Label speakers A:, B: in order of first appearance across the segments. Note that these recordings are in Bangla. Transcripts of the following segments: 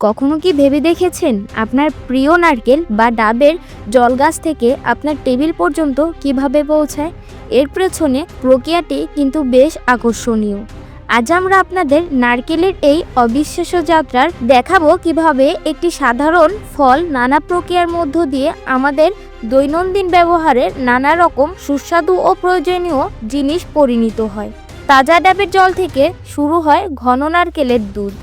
A: কখনো কি ভেবে দেখেছেন আপনার প্রিয় নারকেল বা ডাবের জল গাছ থেকে আপনার টেবিল পর্যন্ত কীভাবে পৌঁছায়? এর পেছনে প্রক্রিয়াটি কিন্তু বেশ আকর্ষণীয়। আজ আমরা আপনাদের নারকেলের এই অবিশ্বাস্য যাত্রার দেখাবো কীভাবে একটি সাধারণ ফল নানা প্রক্রিয়ার মধ্য দিয়ে আমাদের দৈনন্দিন ব্যবহারের নানা রকম সুস্বাদু ও প্রয়োজনীয় জিনিস পরিণত হয়। তাজা ডাবের জল থেকে শুরু হয় ঘন নারকেলের দুধ।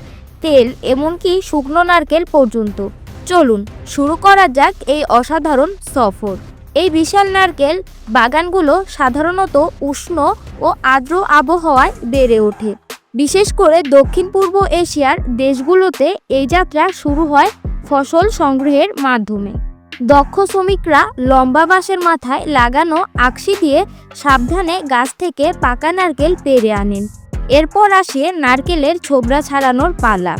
A: তেল এমনকি শুকনো নারকেল পর্যন্ত। চলুন, শুরু করা যাক এই অসাধারণ সফর। এই বিশাল নারকেল বাগানগুলো সাধারণত উষ্ণ ও আর্দ্র আবহাওয়ায় বেড়ে ওঠে। বিশেষ করে দক্ষিণ পূর্ব এশিয়ার দেশগুলোতে এই যাত্রা শুরু হয় ফসল সংগ্রহের মাধ্যমে। দক্ষ শ্রমিকরা লম্বা বাঁশের মাথায় লাগানো আকশি দিয়ে সাবধানে গাছ থেকে পাকা নারকেল পেরে আনেন। এরপর আসে নারকেলের ছোবড়া ছাড়ানোর পালা।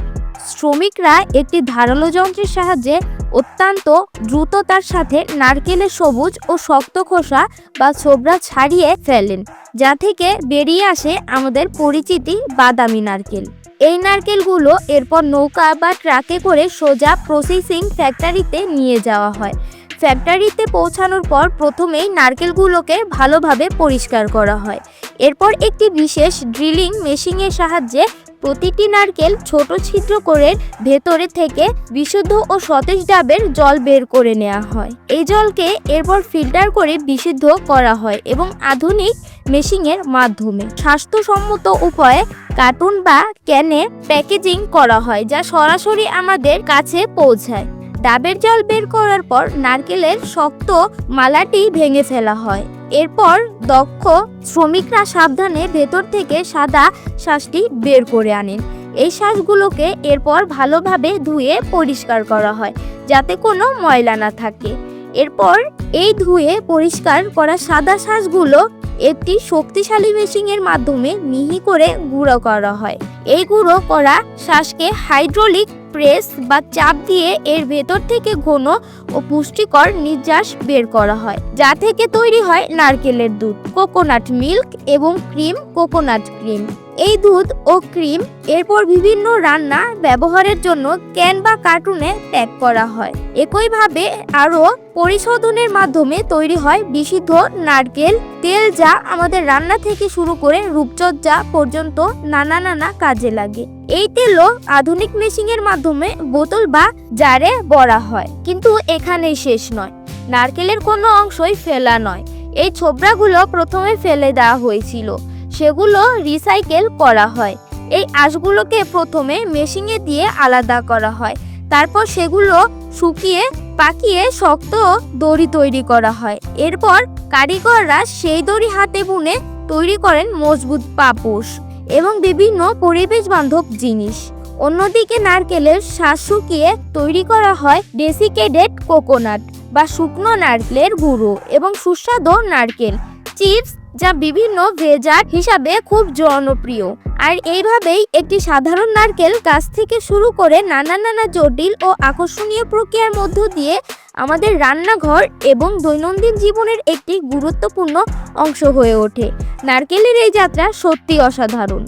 A: শ্রমিকরা একটি ধারালো যন্ত্রের সাহায্যে অত্যন্ত দ্রুততার সাথে নারকেলের সবুজ ও শক্ত খোসা বা ছোবড়া ছাড়িয়ে ফেলেন, যা থেকে বেরিয়ে আসে আমাদের পরিচিতি বাদামি নারকেল। এই নারকেলগুলো এরপর নৌকা বা ট্রাকে করে সোজা প্রসেসিং ফ্যাক্টরিতে নিয়ে যাওয়া হয়। ফ্যাক্টরিতে পৌঁছানোর পর প্রথমেই নারকেলগুলোকে ভালোভাবে পরিষ্কার করা হয়। এরপর একটি বিশেষ ড্রিলিং মেশিনের সাহায্যে প্রতিটি নারকেল ছোট ছিদ্র করে ভেতরে থেকে বিশুদ্ধ ও সতেজ ডাবের জল বের করে নেওয়া হয়। এই জলকে এরপর ফিল্টার করে বিশুদ্ধ করা হয় এবং আধুনিক মেশিংয়ের মাধ্যমে। স্বাস্থ্যসম্মত উপায়ে কার্টুন বা ক্যানে প্যাকেজিং করা হয় যা সরাসরি আমাদের কাছে পৌঁছায়। ডাবের জল বের করার পর নারকেলের শক্ত মালাটি ভেঙে ফেলা হয়। এরপর দক্ষ শ্রমিকরা সাবধানে ভেতর থেকে সাদা শ্বাসটি বের করে আনেন। এই শ্বাসগুলোকে এরপর ভালোভাবে ধুয়ে পরিষ্কার করা হয়, যাতে কোনো ময়লা না থাকে। এরপর এই ধুয়ে পরিষ্কার করা সাদা শ্বাসগুলো একটি শক্তিশালী মেশিনের মাধ্যমে মিহি করে গুঁড়ো করা হয়। এই গুঁড়ো করা শ্বাসকে হাইড্রোলিক প্রেস বা চাপ দিয়ে এর ভেতর থেকে ঘন ও পুষ্টিকর নির্যাস বের করা হয়, যা থেকে তৈরি হয় নারকেলের দুধ, কোকোনাট মিল্ক এবং ক্রিম, কোকোনাট ক্রিম। এই দুধ ও ক্রিম এরপর বিভিন্ন রান্না ব্যবহারের জন্য ক্যান বা কার্টুনে প্যাক করা হয়। একইভাবে আরও পরিশোধনের মাধ্যমে তৈরি হয় বিশুদ্ধ নারকেল, তেল যা আমাদের রান্না থেকে শুরু করে রূপচর্চা পর্যন্ত নানা নানা কাজে লাগে। এই তেলও আধুনিক মেশিনের মাধ্যমে বোতল বা জারে বড়া হয়, কিন্তু এখানেই শেষ নয়। নারকেলের কোনো অংশই ফেলা নয়। এই ছোবড়াগুলো প্রথমে ফেলে দেওয়া হয়েছিল। সেগুলো রিসাইকেল করা হয়। এই আঁশগুলোকে প্রথমে মেশিনে দিয়ে আলাদা করা হয়। তারপর সেগুলো শুকিয়ে, পাকিয়ে শক্ত দড়ি তৈরি করা হয়। এরপর কারিগররা সেই দড়ি হাতে বুনে তৈরি করেন মজবুত পাপোশ এবং বিভিন্ন পরিবেশ বান্ধব জিনিস। অন্যদিকে নারকেলের শ্বাস শুকিয়ে তৈরি করা হয় ডেসিকেটেড কোকোনাট বা শুকনো নারকেলের গুঁড়ো এবং সুস্বাদু নারকেল, চিপস যা বিভিন্ন ভেজার হিসাবে খুব জনপ্রিয়। আর এইভাবেই একটি সাধারণ নারকেল গাছ থেকে শুরু করে নানা নানা জটিল ও আকর্ষণীয় প্রক্রিয়ার মধ্য দিয়ে আমাদের রান্নাঘর এবং দৈনন্দিন জীবনের একটি গুরুত্বপূর্ণ অংশ হয়ে ওঠে। নারকেলের এই যাত্রা সত্যি অসাধারণ।